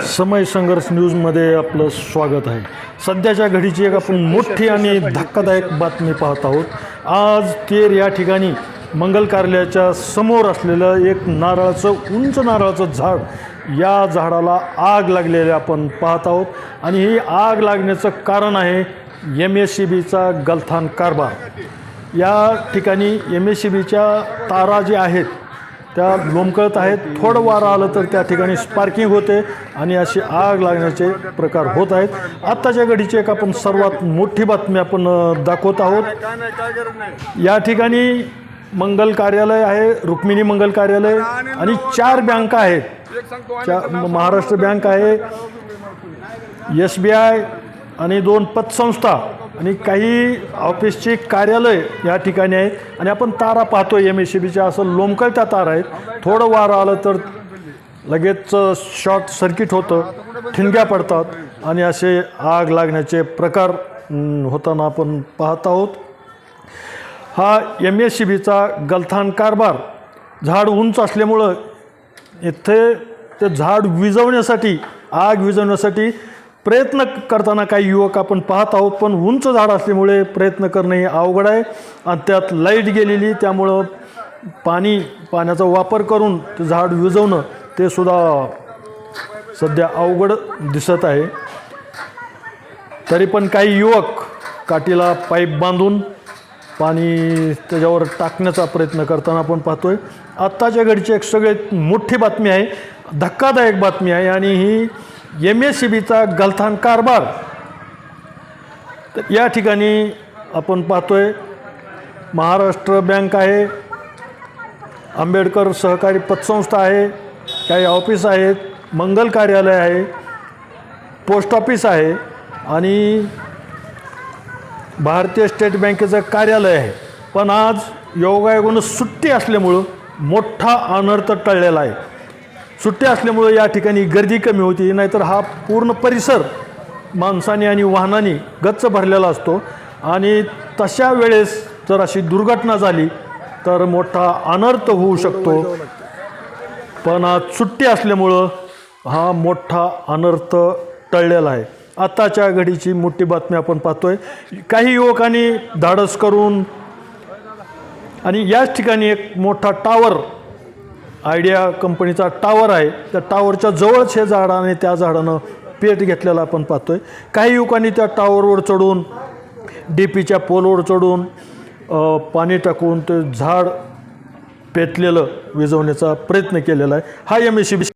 समय संघर्ष न्यूजमध्ये आपलं स्वागत आहे. सध्याच्या घडीची एक आपण मोठी आणि धक्कादायक बातमी पाहत आहोत. आज तेर या ठिकाणी मंगल कार्यालयाच्या समोर असलेलं एक नारळाचं उंच नारळाचं झाड या झाडाला आग लागलेले आपण पाहत आहोत. आणि ही आग लागण्याचं कारण आहे एम एस सी बीचा गलथान कारभार. या ठिकाणी एम एस सी बीच्या तारा ज्या आहेत त्या लोंबकळत आहेत. थोडं वारं आलं तर त्या ठिकाणी स्पार्किंग होते आणि अशी आग लागण्याचे प्रकार होत आहेत. आत्ताच्या घडीची एक आपण सर्वात मोठी बातमी आपण दाखवत आहोत. या ठिकाणी मंगल कार्यालय आहे रुक्मिणी मंगल कार्यालय आणि चार बँका आहेत. चा महाराष्ट्र बँक आहे एस बी आय आणि दोन पतसंस्था. आणि काही ऑफिसची कार्यालय या ठिकाणी आहेत. आणि आपण तारा पाहतो एम एस सी बीच्या असं लोंबकळत्या तारा आहेत. थोडं वारं आलं तर लगेच शॉर्ट सर्किट होतं. ठिणग्या पडतात. आणि असे आग लागण्याचे प्रकार होताना आपण पाहत आहोत. हा एम एस सी बीचा गलथान कारभार झाड उंच असल्यामुळं इथे ते झाड विझवण्यासाठी आग विझवण्यासाठी प्रयत्न करताना काही युवक आपण पाहत आहोत पण उंच झाड असल्यामुळे प्रयत्न करणं हे अवघड आहे. आणि त्यात लाइट गेलेली त्यामुळं पाणी पाण्याचा वापर करून ते झाड विझवणं ते सुद्धा सध्या अवघड दिसत आहे. तरी पण काही युवक काठीला पाईप बांधून पाणी त्याच्यावर टाकण्याचा प्रयत्न करताना आपण पाहतोय. आत्ताच्या घडीची एक सगळ्यात मोठी बातमी आहे धक्कादायक बातमी आहे. आणि ही एम एस सी बीचा गलथान कारभार. तर या ठिकाणी आपण पाहतो आहे महाराष्ट्र बँक आहे आंबेडकर सहकारी पतसंस्था आहे काही ऑफिस आहेत मंगल कार्यालय आहे पोस्ट ऑफिस आहे आणि भारतीय स्टेट बँकेचं कार्यालय आहे. पण आज योगायोगानं सुट्टी असल्यामुळं मोठा अनर्थ टळलेला आहे. सुट्ट्या असल्यामुळं या ठिकाणी गर्दी कमी होती. नाहीतर हा पूर्ण परिसर माणसाने आणि वाहनाने गच्च भरलेला असतो. आणि तशा वेळेस जर अशी दुर्घटना झाली तर मोठा अनर्थ होऊ शकतो. पण आज सुट्टी असल्यामुळं हा मोठा अनर्थ टळलेला आहे. आत्ताच्या घडीची मोठी बातमी आपण पाहतोय. काही युवकांनी धाडस करून आणि याच ठिकाणी एक मोठा टावर आयडिया कंपनीचा टावर आहे. त्या टावरच्या जवळच हे झाड आणि त्या झाडानं पेट घेतलेला आपण पाहतोय. काही युवकांनी त्या टावरवर चढून डी पीच्या पोलवर चढून पाणी टाकून ते झाड पेटलेलं विझवण्याचा प्रयत्न केलेला आहे. हा एम एस सी बी